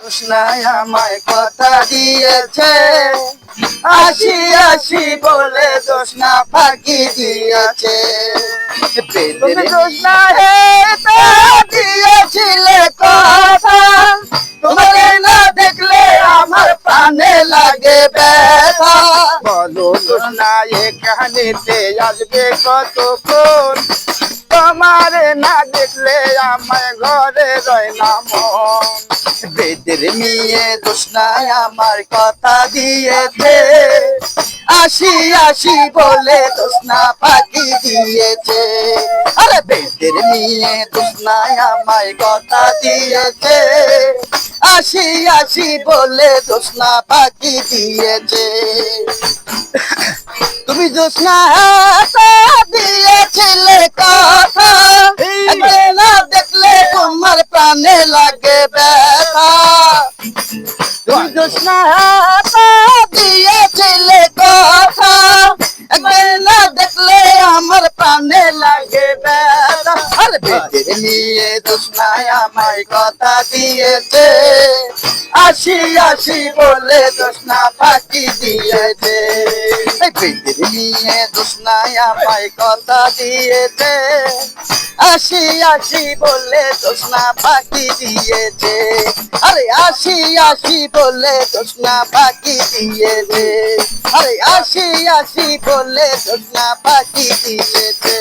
কৃষ্ণায় আমায় কথা দিয়েছে। আসি আসি বলে দোষনা ফাঁকি দিয়েছে। বেদের দোষনা হে তা দিয়েছিলে কথা। তোমাকে না দেখলে আমার পানে লাগে দোষনা এখানেতে আসবে কতক্ষণ? তোমারে না দেখলে আমার ঘরে রয় না মন। বেদের নিয়ে দোষনায় আমার কথা দিয়েছে। আসি আসি বলে দোষনা ফাঁকি দিয়েছে। আরে বেদের নিয়ে দোষনায় আমায় কথা দিয়েছে। আসি আসি বলে দোষনা ফাঁকি দিয়েছে। তুমি জোসনা দিয়েছিলে কথা। না দেখলে তোমার প্রাণে লাগে ব্যথা। তুমি জোসনা দিয়েছিলে কথা। না দেখলে আমার প্রাণে লাগে ব্যথা। আর বেদের নিয়ে দোষনায় আমায় কথা দিয়েছে। আসি আসি বলে দোষনা ফাঁকি দিয়েছে এই বেদের নিয়ে দোষনায় আমায় কথা দিয়েছে আসি আসি বলে দোষনা ফাঁকি দিয়েছে আরে আসি আসি বলে দোষনা ফাঁকি দিয়েছে আরে আসি আসি বলে দোষনা ফাঁকি দিয়েছে